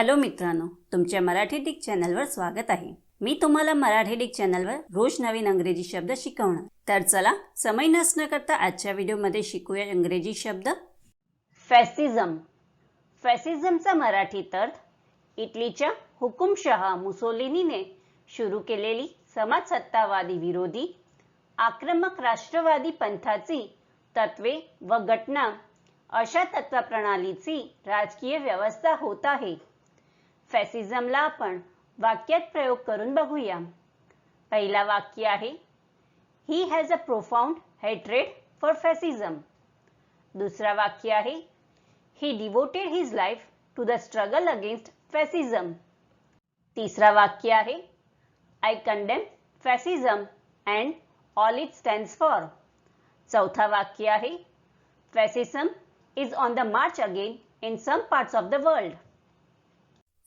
Hello मित्रांनो तुमच्या Marathi Dick चॅनलवर स्वागत आहे. मी तुम्हाला मराठी डिक चॅनलवर रोज नवीन अंग्रेजी शब्द शिकवणार. तर चला समय नसणं करता आजच्या व्हिडिओमध्ये शिकूया इंग्रजी शब्द. फॅसिझम फॅसिझमचा मराठीत अर्थ इटलीच्या हुकुमशहा मुसोलिनीने सुरू केलेली समाजसत्तावादी विरोधी आक्रमक राष्ट्रवादी पंथाची तत्वे व घटना अशा तत्वप्रणालीची राजकीय व्यवस्था होत आहे. फॅसिझमला आपण प्रयोग करून बघूया. पहिला वाक्य आहे he has a profound hatred for fascism दुसरा वाक्य आहे he devoted his life to the struggle against fascism तिसरा वाक्य आहे I condemn fascism and all it stands for चौथा वाक्य आहे fascism is on the march again in some parts of the world